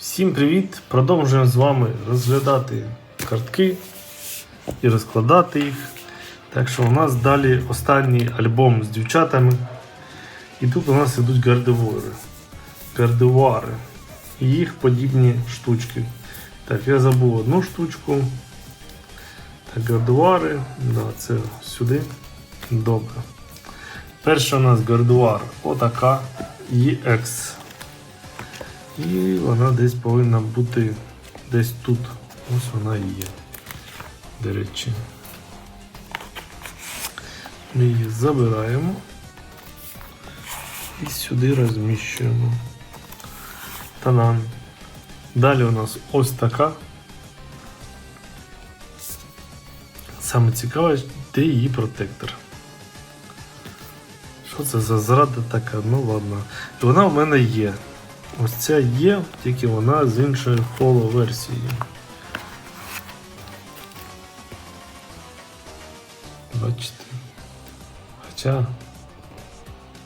Всім привіт! Продовжуємо з вами розглядати картки і розкладати їх. Так що у нас далі останній альбом з дівчатами. І тут у нас ідуть гардевори. Гардевуари. І їх подібні штучки. Так, я забув одну штучку. Так, гардуари. Да, це сюди. Добре. Перша у нас гардуар отака EX. І вона десь повинна бути десь тут. Ось вона і є. До речі. Ми її забираємо і сюди розміщуємо. Танан. Далі у нас ось така. Саме цікаве, де її протектор. Що це за зрада така? Ну ладно. І вона в мене є. Ось ця є, тільки вона з іншої фоло-версії. Бачите? Хоча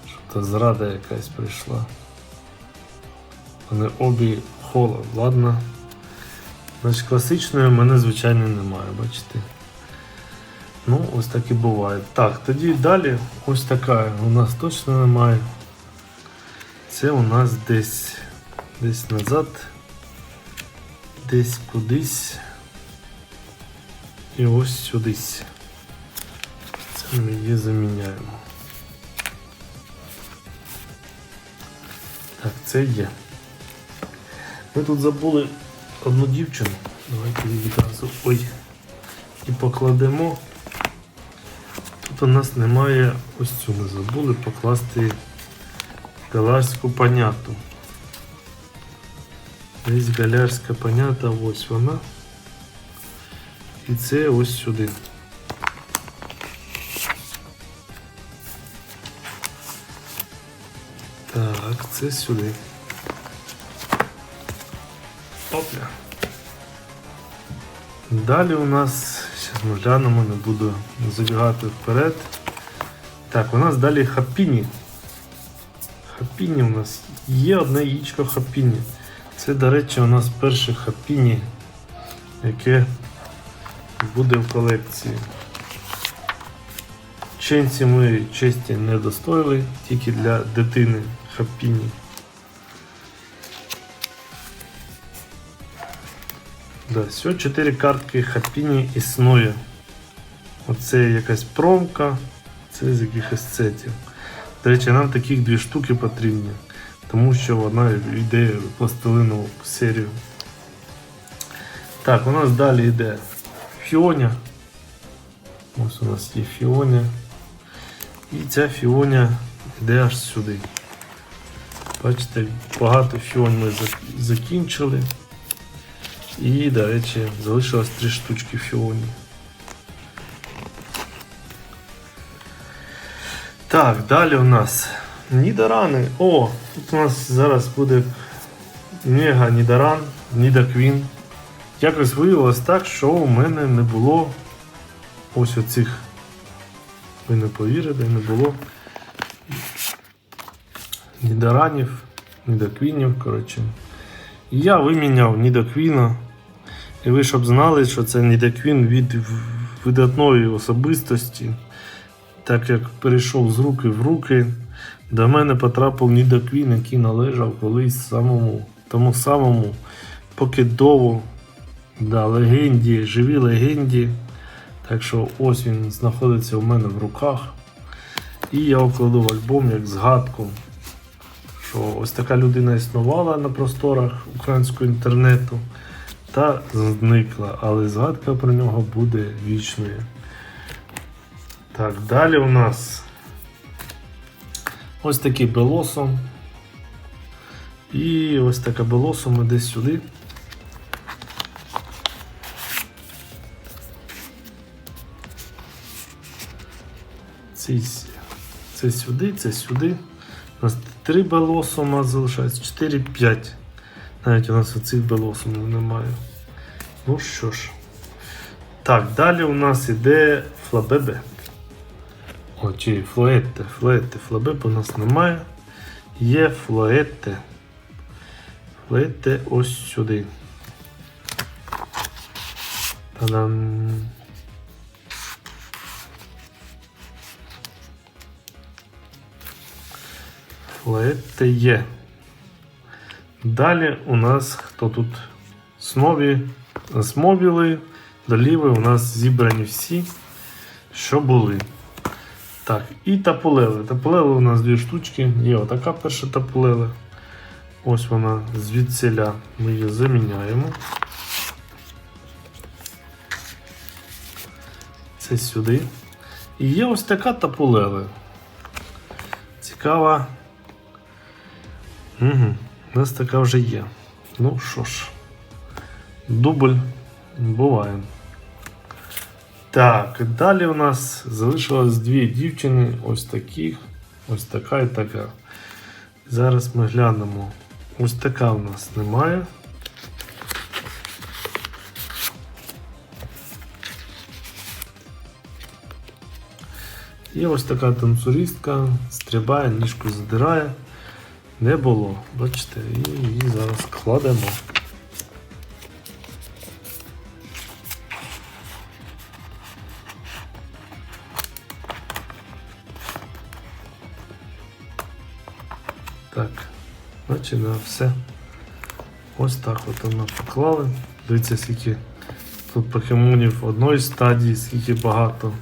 що то зрада якась прийшла. Вони обі холо, ладно. Значить, класичної в мене, звичайно, немає, бачите? Ну, ось так і буває. Так, тоді далі ось така у нас точно немає. Це у нас десь десь назад, десь кудись. І ось сюдись. Це ми її заміняємо. Так, це є. Ми тут забули одну дівчину. Давайте її відразу ой. І покладемо. Тут у нас немає ось цю ми забули покласти галарську поняту. Десь галярська понята, ось вона. І це ось сюди. Так, це сюди. Опля. Далі у нас, зараз ми глянемо, не буду забігати вперед. Так, у нас далі хапіні. Хапіні у нас є одне яєчко хапіні. Це, до речі, у нас перше хапіні, яке буде в колекції. Ченці ми честі не достоїли, тільки для дитини хапіні. Да, все, 4 картки хапіні існує. Оце якась промка, це з якихось сетів. До речі, нам таких дві штуки потрібні, тому що вона йде в пластилинову серію. Так, у нас далі йде фіоня. Ось у нас є фіоня. І ця фіоня йде аж сюди. Бачите, багато фіон ми закінчили. І, до речі, залишилось три штучки фіоні. Так, далі у нас Нідорани. О, тут у нас зараз буде мега Нідоран, Ніда Квін. Якось виявилось так, що у мене не було ось оцих. Ви не повірите, не було Нідоранів, Нідоквінів, коротше. Я виміняв Нідоквіна. І ви щоб знали, що це Нідоквін від видатної особистості так як перейшов з руки в руки, до мене потрапив Нідоквін, який належав колись самому, тому самому покидову, да, легенді, живій легенді. Так що ось він знаходиться у мене в руках. І я вкладу в альбом як згадку, що ось така людина існувала на просторах українського інтернету та зникла, але згадка про нього буде вічною. Так, далі у нас ось такий белосом. І ось така белосом іде сюди. Це, це сюди, це сюди. У нас три белосома залишається, 4-5. Навіть у нас оцих белосомів немає. Ну що ж. Так, далі у нас іде флабебе. О, чи флоетте, флоетте, флабеб у нас немає. Є флоетте. клеїте ось сюди. Та-дам. Клеїте є. Далі у нас хто тут? Снові, смобіли, доліви у нас зібрані всі, що були. Так, і тапулели. Тапулели у нас дві штучки. Є отака перша тапулела. Ось вона звідсіля. Ми її заміняємо. Це сюди. І є ось така тапулела. Цікава. Угу. У нас така вже є. Ну що ж, дубль буває. Так, далі у нас залишилось дві дівчини, ось такі, ось така і така. Зараз ми глянемо. Ось така у нас немає. І ось така танцюристка стрибає, ніжку задирає. Не було, бачите, і її зараз кладемо. На все. Ось так от воно поклали. Дивіться, скільки тут покемонів одної стадії, скільки багато.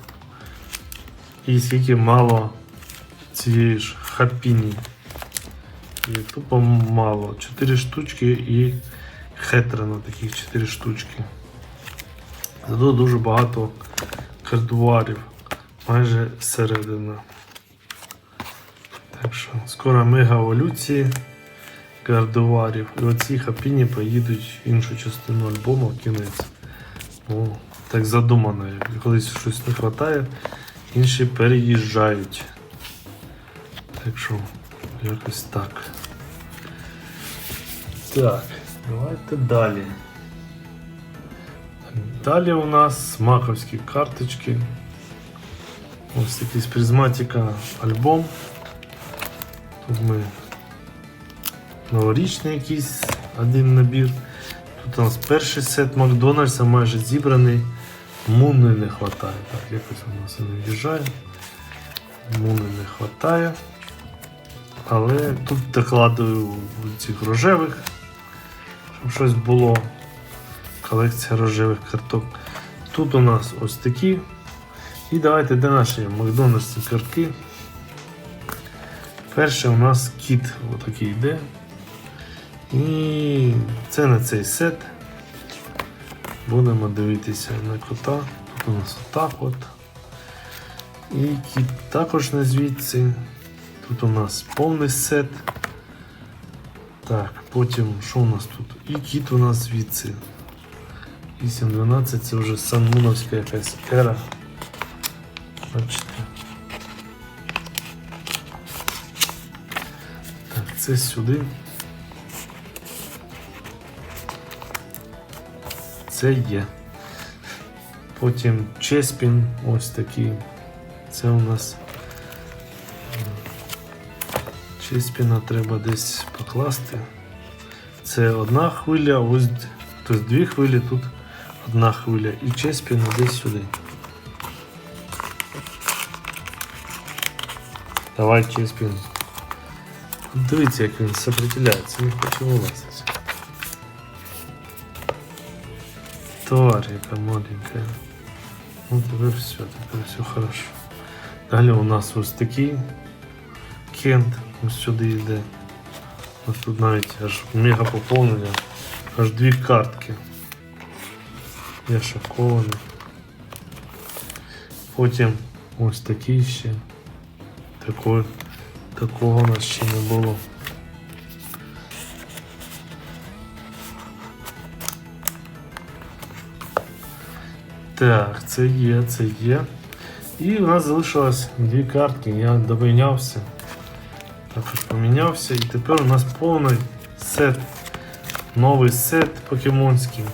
І скільки мало цієї ж хапіні. І тупо мало. 4 штучки і хетрена таких 4 штучки. Зато дуже багато кардуарів. Майже середина. Так що скоро мега еволюції кардуарів. І оці хапіні поїдуть в іншу частину альбому в кінець. О, так задумано. Колись щось не вистачає, інші переїжджають. Так що, якось так. Так, давайте далі. Далі у нас маковські карточки. Ось якийсь призматика альбом. Тут ми новорічний якийсь один набір. Тут у нас перший сет Макдональдса майже зібраний. Муни не вистачає. Так, якось воно все не в'їжджає. Муни не вистачає. Але тут докладую цих рожевих, щоб щось було. Колекція рожевих карток. Тут у нас ось такі. І давайте де наші Макдональдсі картки. Перше у нас кіт отакий йде. І це на цей сет. Будемо дивитися на кота. Тут у нас отак от. І кіт також не звідси. Тут у нас повний сет. Так, потім що у нас тут? І кіт у нас звідси. 8-12 це вже Санмуновська якась ера. Бачите. Так, це сюди. Це є. Потім Чеспін ось такий. Це у нас Чеспіна треба десь покласти. Це одна хвиля, ось тобто дві хвилі, тут одна хвиля. І Чеспіна десь сюди. Давай Чеспін. Дивіться, як він сопротивляється, не хоче вилазити. Тварь, маленькая. Ну тепер все, тепер все хорошо. Далі у нас ось такий кент, ось сюди йде. Ось тут навіть аж мега поповнення. Аж дві картки. Я шокований. Потім ось такий ще. Такой, такого у нас ще не було. Так, це є, це є. І у нас залишилось дві картки. Я домінявся. Також помінявся. І тепер у нас повний сет. Новий сет покемонський.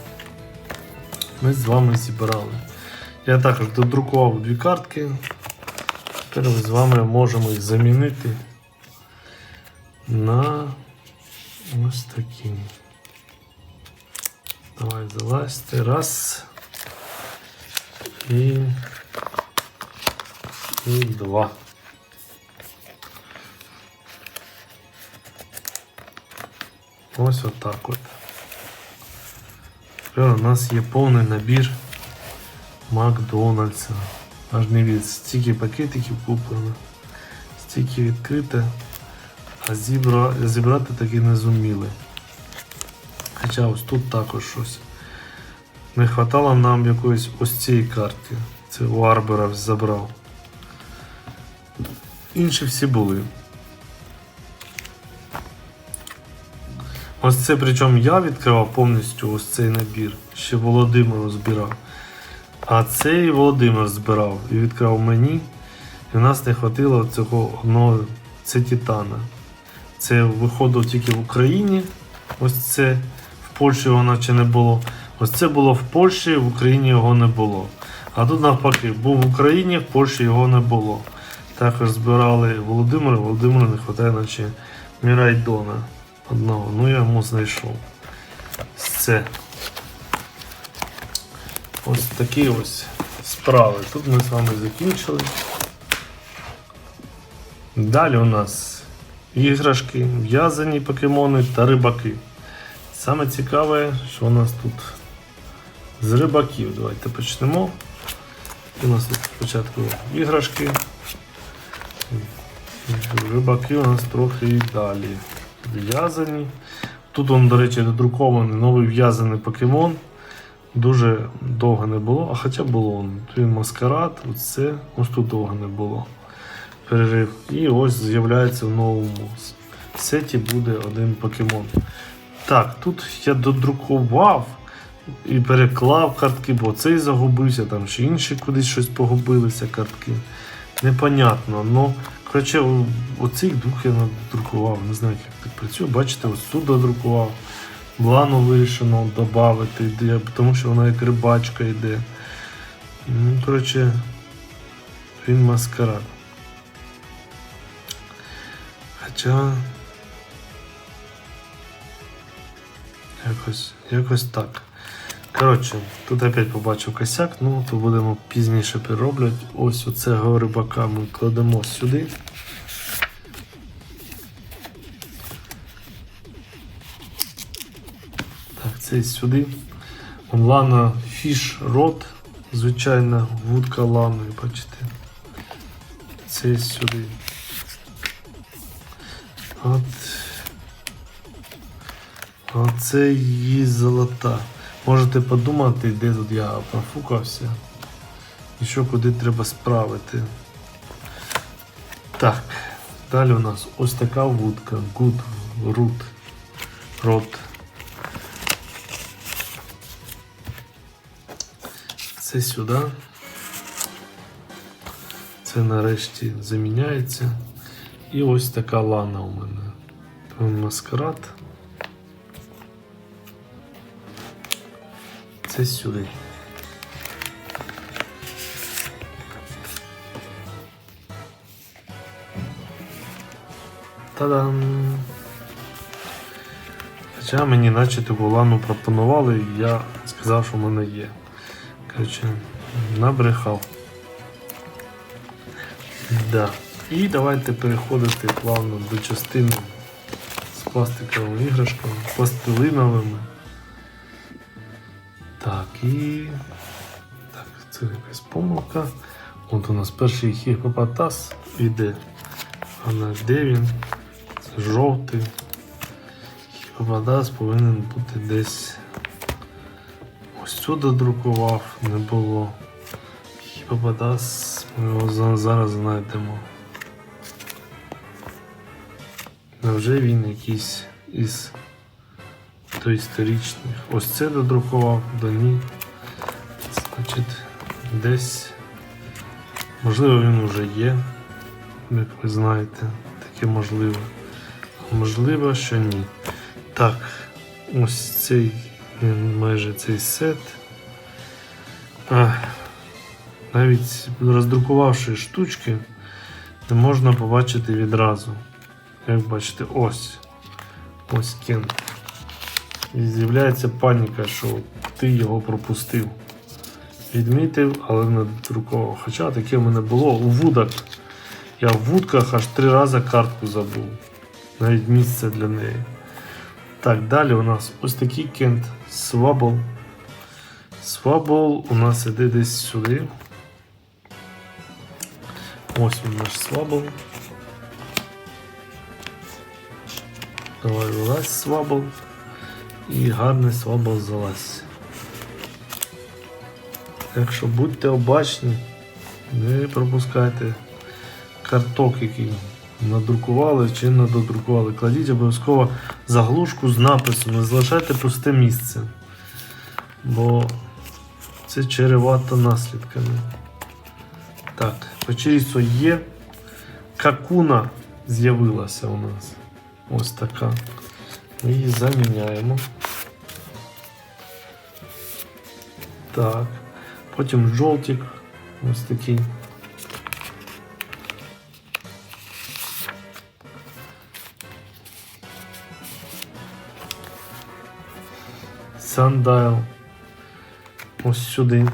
Ми з вами зібрали. Я також додрукував дві картки. Тепер ми з вами можемо їх замінити на ось такі. Давай залазьте. Раз. І. І два. Ось отак от. Тепер у нас є повний набір Макдональдса. Аж не від стільки пакетиків куплено, стільки відкрите, а зібра... зібрати таки не зуміли. Хоча ось тут також щось. Не хватало нам якоїсь ось цієї карти. Це у Арбера забрав. Інші всі були. Ось це причому я відкривав повністю ось цей набір. Ще Володимир збирав. А цей Володимир збирав і відкрав мені. І в нас не хватило цього одного. Це Титана. Це виходило тільки в Україні. Ось це в Польщі його наче не було. Ось це було в Польщі, в Україні його не було. А тут навпаки, був в Україні, в Польщі його не було. Також збирали Володимира, Володимира не вистачає, наче Мірайдона одного. Ну я йому знайшов. Це. Ось такі ось справи. Тут ми з вами закінчили. Далі у нас іграшки, в'язані покемони та рибаки. Саме цікаве, що у нас тут з рибаків. Давайте почнемо. У нас тут спочатку іграшки. Рибаки у нас трохи далі в'язані. Тут, он, до речі, додрукований новий в'язаний покемон. Дуже довго не було, а хоча було. Він маскарад, оце, ось тут довго не було. Перерив. І ось з'являється в новому сеті буде один покемон. Так, тут я додрукував і переклав картки, бо цей загубився, там ще інші кудись щось погубилися картки. Непонятно. Ну, коротше, оцих двох я надрукував. Не знаю, як так працює. Бачите, ось тут додрукував. Лану вирішено додати, тому що вона як рибачка йде. Ну, коротше, він маскарад. Хоча. Якось, якось так. Коротше, тут опять побачив косяк, ну то будемо пізніше перероблять. Ось оцього рибака ми кладемо сюди. Так, цей сюди. Лана фіш рот. Звичайна вудка ланою, бачите. Цей сюди. От. Оце її золота. Можете подумати, де тут я профукався. І що куди треба справити. Так, далі у нас ось така вудка. Good root. Рот. Це сюди. Це нарешті заміняється. І ось така лана у мене. Маскарад. Це сюди. Та-дам! Хоча мені наче таку лану пропонували, я сказав, що в мене є. Коротше, набрехав. Да. І давайте переходити плавно до частини з пластиковими іграшками, пластилиновими. І. Так, це якась помилка. От у нас перший хіпопотас іде. А на де він? Це жовтий. Хіпопотас повинен бути десь. Ось сюди друкував, не було. Хіпопотас, ми його зараз знайдемо. Невже він якийсь із доісторичних. Ось це додрукував, да ні. Значить, десь. Можливо, він вже є, як ви знаєте, таке можливо. Можливо, що ні. Так, ось цей майже цей сет. А, навіть роздрукувавши штучки, не можна побачити відразу. Як бачите, ось. Ось кін. І з'являється паніка, що ти його пропустив. Відмітив, але не друкував. Хоча таке в мене було у вудах. Я в вудках аж три рази картку забув. Навіть місце для неї. Так, далі у нас ось такий кент Свабл. Свабл у нас іде десь сюди. Ось він наш свабл. Давай вилазь свабл. І гарний свабл залазь. Так що будьте обачні, не пропускайте карток, який надрукували чи не додрукували. Кладіть обов'язково заглушку з написом, не залишайте пусте місце. Бо це чревато наслідками. Так, Печерісо є. Какуна з'явилася у нас. Ось така. Ми її заміняємо. Так. Потім жовтик. Ось такий. Sundial. Ось сюди.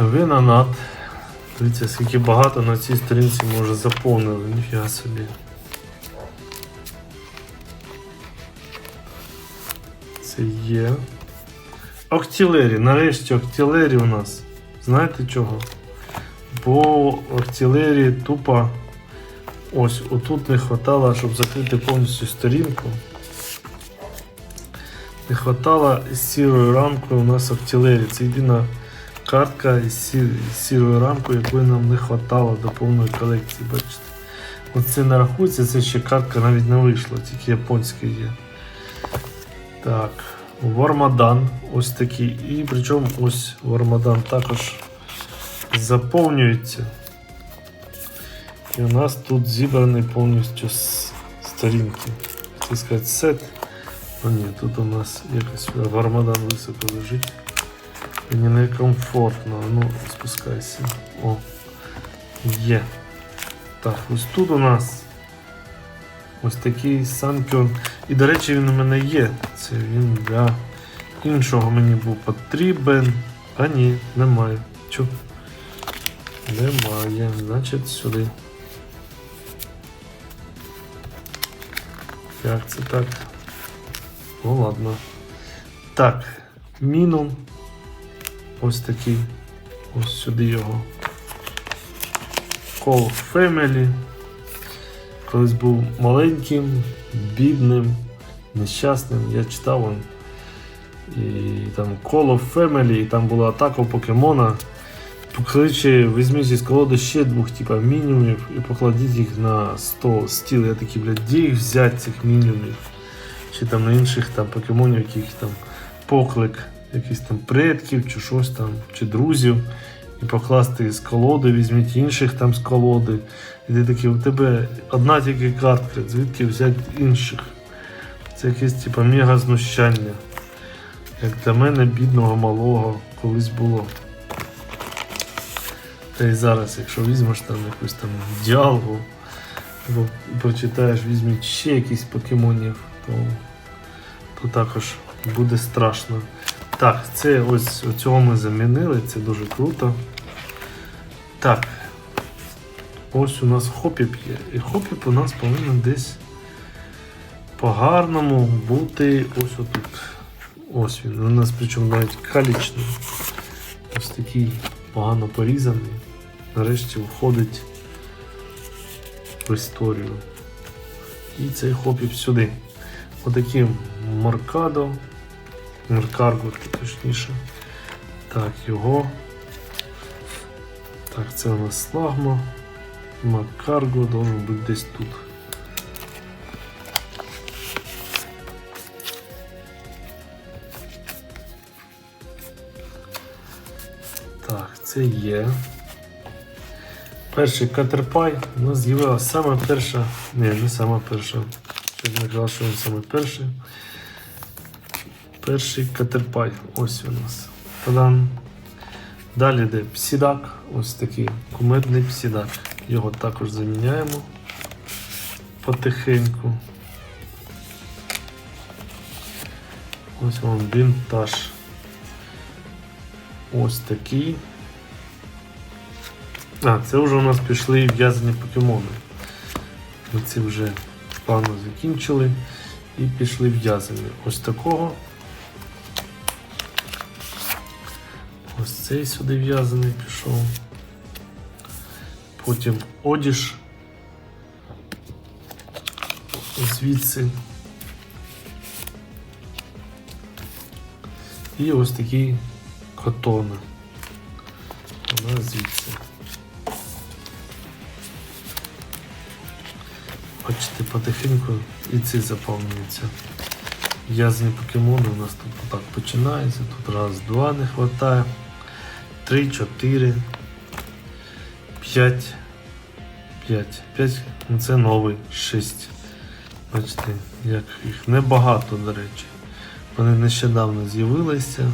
Винонат. Дивіться, скільки багато на цій сторінці ми вже заповнили, ніфіга собі. Це є. Октілері. Нарешті октілері у нас. Знаєте чого? Бо октілері тупо ось отут не хватало, щоб закрити повністю сторінку. Не хватало з сірою рамкою у нас октілері. Це єдина картка із сірою рамкою, якої нам не хватало до повної колекції, бачите. Оце не рахується, це ще картка навіть не вийшла, тільки японська є. Так, Вармадан ось такий. І причому ось Вармадан також заповнюється. І у нас тут зібраний повністю сторінки. Хотів сказати сет. Ну ні, тут у нас якось Вармадан високо лежить. Мені некомфортно. Ну, спускайся. О. Є. Так, ось тут у нас ось такий Санкьон. І, до речі, він у мене є. Це він для іншого мені був потрібен. А ні, немає. Чу? Немає. Значить сюди. Як це так? Ну ладно. Так, мінум. Ось такий. Ось сюди його. Call Family. Колись був маленьким, бідним, нещасним. Я читав он. І там Call of Family, і там була атака покемона. Кличе, візьміть із колоди ще двох типа мінімумів і покладіть їх на 100 стіл. Я такий, блядь, де їх взяти цих мінімумів? Чи там на інших там покемонів, яких там поклик якихось там предків, чи щось там, чи друзів, і покласти з колоди, візьміть інших там з колоди. І ти такий, у тебе одна тільки картка, звідки взяти інших. Це якесь типу, мега знущання. Як для мене бідного малого колись було. Та й зараз, якщо візьмеш там якусь там діалгу, або прочитаєш, візьміть ще якісь покемонів, то, то також буде страшно. Так, це ось цього ми замінили, це дуже круто. Так. Ось у нас хопіп є. І хопіп у нас повинен десь по-гарному бути ось отут. Ось він. У нас причому навіть калічний. Ось такий погано порізаний. Нарешті входить в історію. І цей хопіп сюди. Отаким маркадо. Меркарго, точніше. Так, його. Так, це у нас слагма. Макарго должен бути десь тут. Так, це є. Перший катерпай у нас з'явилася саме перша. Ні, не сама перша. Щось не казав, що він саме перший. Перший катерпай. Ось у нас. Та-дам. Далі йде псідак, ось такий кумедний псідак. Його також заміняємо потихеньку. Ось вам вінтаж. Ось такий. А, це вже у нас пішли в'язані покемони. Ми ці вже плану закінчили і пішли в'язані. Ось такого. Ось цей сюди в'язаний пішов. Потім одіж. Звідси. І ось такі котони. Вона звідси. Бачите, потихеньку і ці заповнюються. В'язані покемони у нас тут отак починається. Тут раз, два не вистачає. Три, чотири, п'ять. П'ять. П'ять. Ну, Це новий. Шість. Бачите, як їх небагато, до речі. Вони нещодавно з'явилися.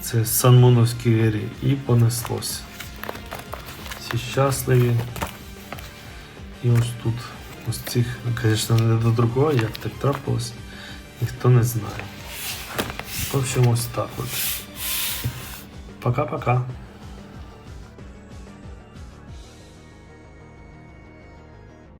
Це Санмоновські ері і понеслося. Всі щасливі. І ось тут, ось цих, звісно, не додрукував, як так трапилось, ніхто не знає. В общем, ось так от. Pra cá, pra cá.